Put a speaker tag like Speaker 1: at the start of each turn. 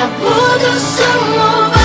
Speaker 1: я буду сумувати.